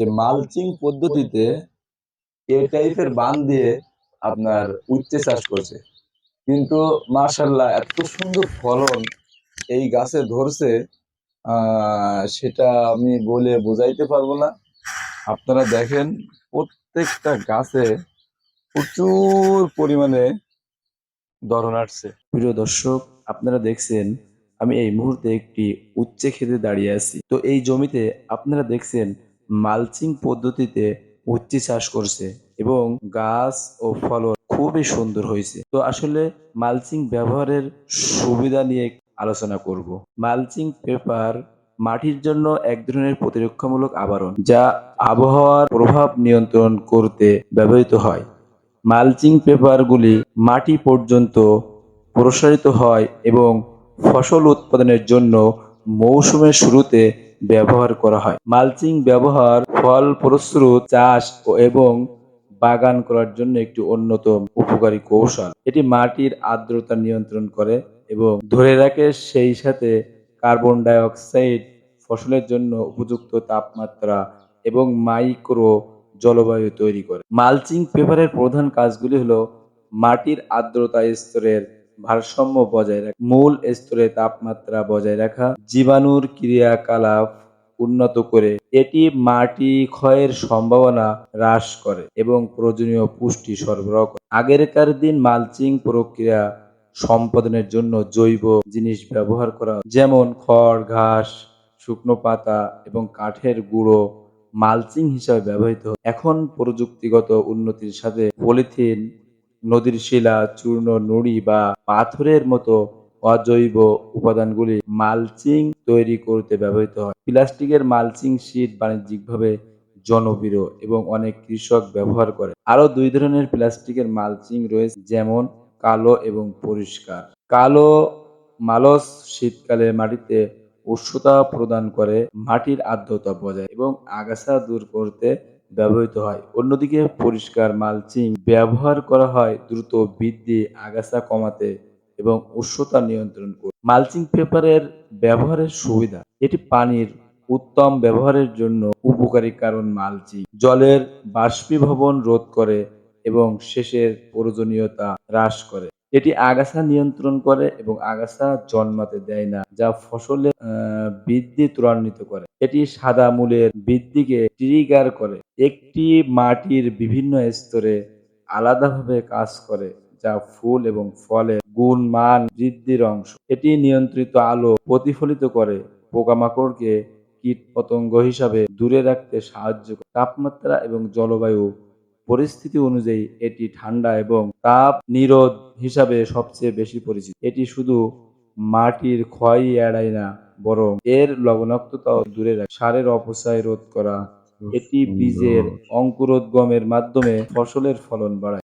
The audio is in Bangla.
যে মালচিং পদ্ধতিতে এ টাইপের বান দিয়ে আপনার উচ্ছে চাষ করছে। কিন্তু মার্শাল্লাহ এত সুন্দর ফলন এই গাছে ধরছে সেটা আমি বলে বোঝাইতে পারব না। আপনারা দেখেন, প্রত্যেকটা গাছে প্রচুর পরিমাণে ধরন আসছে। প্রিয় দর্শক, আপনারা দেখছেন, আমি এই মুহূর্তে একটি উচ্চে খেতে দাঁড়িয়ে আছি। তো এই জমিতে আপনারা দেখছেন মালচিং পদ্ধতিতে উচ্ছে চাষ করছে এবং গাছ ও ফলন খুবই সুন্দর হয়েছে। তো আসলে মালচিং ব্যবহারের সুবিধা নিয়ে আলোচনা করব। মালচিং পেপার মাটির জন্য এক ধরনের প্রতিরক্ষামূলক আবরণ যা আবহাওয়ার প্রভাব নিয়ন্ত্রণ করতে ব্যবহৃত হয়। মালচিং পেপারগুলি মাটি পর্যন্ত প্রসারিত হয় এবং ফসল উৎপাদনের জন্য মৌসুমের শুরুতে ব্যবহার করা হয়। মালচিং ব্যবহার ফল প্রস্রুত চাষ এবং বাগান করার জন্য একটি অন্যতম উপকারী কৌশল। এটি মাটির আর্দ্রতা নিয়ন্ত্রণ করে এবং ধরে রাখে, সেই সাথে কার্বন ডাই অক্সাইড ফসলের জন্য উপযুক্ত তাপমাত্রা এবং মাইক্রো জলবায়ু তৈরি করে। মালচিং পেপারের প্রধান কাজগুলি হলো মাটির আর্দ্রতা স্তরের ভারসাম্য বজায় রাখা, মূল স্তরে তাপমাত্রা বজায় রাখা, জীবাণুর ক্রিয়াকলাপ উন্নত করে, এটি মাটি ক্ষয়ের সম্ভাবনা হ্রাস করে এবং প্রয়োজনীয় পুষ্টি সরবরাহ করে। আগেরকার দিন মালচিং প্রক্রিয়া সম্পাদনের জন্য জৈব জিনিস ব্যবহার করা যেমন খড়, ঘাস, শুকনো পাতা এবং কাঠের গুঁড়ো মালচিং হিসাবে ব্যবহৃত এখন প্রযুক্তিগত উন্নতির সাথে পলিথিন নদীর শিলা, চূর্ণ নুড়ি বা পাথরের মতো অজৈব উপাদানগুলি মালচিং তৈরি করতে ব্যবহৃত হয়। প্লাস্টিকের মালচিং শীট বাণিজ্যিকভাবে জনপ্রিয় এবং অনেক কৃষক ব্যবহার করে। আরও দুই ধরনের প্লাস্টিকের মালচিং রয়েছে, যেমন কালো এবং পরিষ্কার। কালো মালচ শীতকালে মাটিতে উষ্ণতা প্রদান করে, মাটির আর্দ্রতা বজায় এবং আগাছা দূর করতে ব্যবহৃত হয়। অন্যদিকে পরিষ্কার মালচিং ব্যবহার করা হয় দ্রুত বৃদ্ধি, আগাছা কমাতে এবং উষ্ণতা নিয়ন্ত্রণ করতে। মালচিং পেপারের ব্যবহারের সুবিধা, এটি পানির উত্তম ব্যবহারের জন্য উপকারী কারণ মালচিং। জলের বাষ্পীভবন রোধ করে এবং শেষের প্রয়োজনীয়তা হ্রাস করে। এটি আগাছা নিয়ন্ত্রণ করে এবং আগাছা জন্মাতে দেয় না, যা ফসলের বৃদ্ধি ত্বরান্বিত করে। এটি সাদা মূলের বৃদ্ধিকে ট্রিগার করে। একটি মাটির বিভিন্ন স্তরে আলাদাভাবে কাজ করে, যা ফুল এবং ফলের গুণ মান বৃদ্ধির অংশ। এটি নিয়ন্ত্রিত আলো প্রতিফলিত করে, পোকামাকড়কে কীট পতঙ্গ হিসাবে দূরে রাখতে সাহায্য করে। তাপমাত্রা এবং জলবায়ু পরিস্থিতি অনুযায়ী এটি ঠান্ডা এবং তাপ নিরোধ হিসাবে সবচেয়ে বেশি পরিচিত। এটি শুধু মাটির ক্ষয় এড়ায় না বরং এর লবণাক্ততাও দূরে রাখে। সারের অপচয় রোধ করা এটি বীজের অঙ্কুরোদ্গমের মাধ্যমে ফসলের ফলন বাড়ায়।